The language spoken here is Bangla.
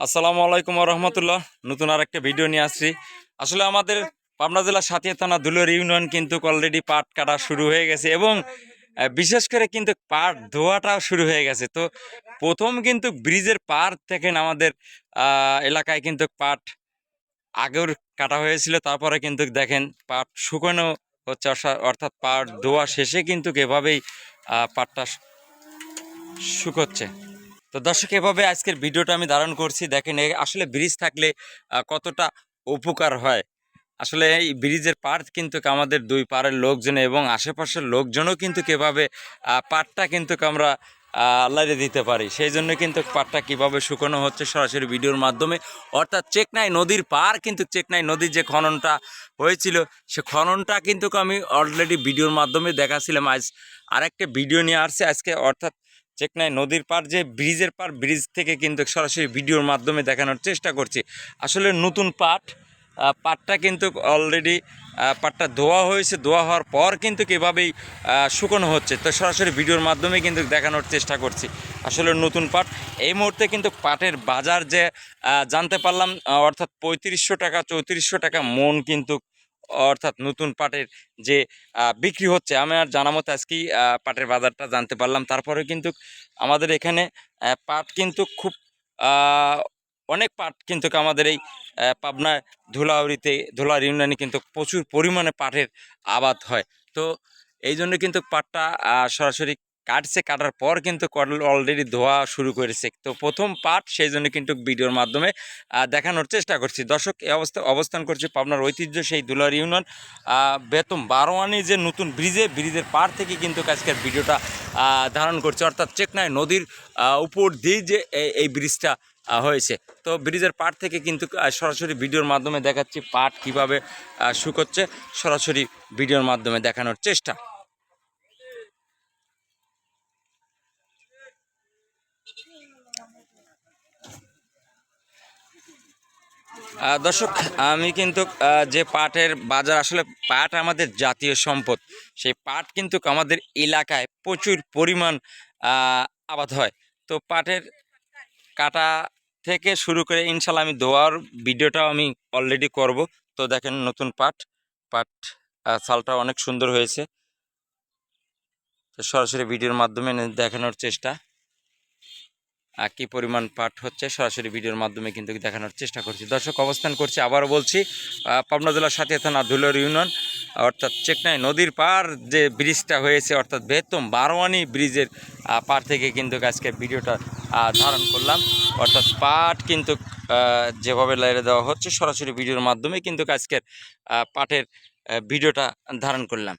আসসালামু আলাইকুম রহমতুল্লাহ। নতুন আর একটা ভিডিও নিয়ে আসছি। আসলে আমাদের পাবনা জেলার সাথিয়া থানা দুলোর ইউনিয়ন কিন্তু অলরেডি পাট কাটা শুরু হয়ে গেছে এবং বিশেষ করে কিন্তু পাট ধোয়াটাও শুরু হয়ে গেছে। তো প্রথম কিন্তু ব্রিজের পার থেকে আমাদের এলাকায় কিন্তু পাট আগের কাটা হয়েছিল। তারপরে কিন্তু দেখেন পাট শুকনো হচ্ছে অর্থা- অর্থাৎ পাট ধোয়া শেষে কিন্তু এভাবেই পাটটা শুকোচ্ছে। তো দর্শক, এভাবে আজকের ভিডিওটা আমি ধারণ করছি। দেখেন আসলে ব্রিজ থাকলে কতটা উপকার হয়। আসলে এই ব্রিজের পার কিন্তু আমাদের দুই পাড়ের লোকজন এবং আশেপাশের লোকজনও কিন্তু কীভাবে পাটটা কিন্তু আমরা আল্লাহরে দিতে পারি। সেই জন্য কিন্তু পাটটা কীভাবে শুকানো হচ্ছে সরাসরি ভিডিওর মাধ্যমে, অর্থাৎ চেকনাই নদীর পার কিন্তু চেকনাই নদীর যে খননটা হয়েছিল, সে খননটা কিন্তু আমি অলরেডি ভিডিওর মাধ্যমে দেখাছিলাম। আজ আরেকটা ভিডিও নিয়ে আসছে। আজকে অর্থাৎ চেকনাই নদীর পার যে ব্রিজের পার ব্রিজ থেকে কিন্তু সরাসরি ভিডিওর মাধ্যমে দেখানোর চেষ্টা করছি। আসলে নতুন পাট পাটটা কিন্তু অলরেডি পাটটা ধোয়া হয়েছে, ধোয়া হওয়ার পর কিন্তু এভাবেই শুকনো হচ্ছে। তো সরাসরি ভিডিওর মাধ্যমে কিন্তু দেখানোর চেষ্টা করছি। আসলে নতুন পাট, এই মুহূর্তে কিন্তু পাটের বাজার যে জানতে পারলাম, অর্থাৎ পঁয়ত্রিশশো টাকা, চৌত্রিশশো টাকা মন কিন্তু অর্থাৎ নতুন পাটের যে বিক্রি হচ্ছে, আমি আর জানা মতো আজকেই পাটের বাজারটা জানতে পারলাম। তারপরে কিন্তু আমাদের এখানে পাট কিন্তু খুব অনেক পাট কিন্তু আমাদের এই পাবনায় ধুলাউড়িতে ধুলার ইউনিয়নে কিন্তু প্রচুর পরিমাণে পাটের আবাদ হয়। তো এই জন্য কিন্তু পাটটা সরাসরি কাটছে, কাটার পর কিন্তু কটল অলরেডি ধোয়া শুরু করেছে। তো প্রথম পাট সেই জন্য কিন্তু ভিডিওর মাধ্যমে দেখানোর চেষ্টা করছি। দর্শক, এই অবস্থা, অবস্থান করছে পাবনার ঐতিহ্য সেই দুলার ইউনিয়ন। বেতম বারোয়ানি যে নতুন ব্রিজে, ব্রিজের পার থেকে কিন্তু আজকের ভিডিওটা ধারণ করছে। অর্থাৎ চেকনাই নদীর উপর দিয়ে যে এই- ব্রিজটা হয়েছে। তো ব্রিজের পাট থেকে কিন্তু সরাসরি ভিডিওর মাধ্যমে দেখাচ্ছি পাট কীভাবে শুকোচ্ছে। সরাসরি ভিডিওর মাধ্যমে দেখানোর চেষ্টা। দর্শক, আমি কিন্তু যে পাটের বাজার, আসলে পাট আমাদের জাতীয় সম্পদ। সেই পাট কিন্তু আমাদের এলাকায় প্রচুর পরিমাণ আবাদ হয়। তো পাটের কাটা থেকে শুরু করে ইনশাল্লাহ আমি দোয়ার ভিডিওটাও আমি অলরেডি করব। তো দেখেন নতুন পাট পাট চালটা অনেক সুন্দর হয়েছে। তো সরাসরি ভিডিওর মাধ্যমে দেখানোর চেষ্টা। কি পরিমাণ পাঠ হচ্ছে, সরাসরি ভিডিওর মাধ্যমে কিন্তু দেখানোর চেষ্টা করছি। দর্শক, অবস্থান করছি, আবারও বলছি পাবনা জেলার সাথে থানা ধুলোর ইউনিয়ন, অর্থাৎ চেকনাই নদীর পার যে ব্রিজটা হয়েছে, অর্থাৎ বেতম বারোয়ানি ব্রিজের পার থেকে কিন্তু আজকে ভিডিওটা ধারণ করলাম। অর্থাৎ পাট কিন্তু যেভাবে লাইরে দেওয়া হচ্ছে, সরাসরি ভিডিওর মাধ্যমে কিন্তু আজকের পাটের ভিডিওটা ধারণ করলাম।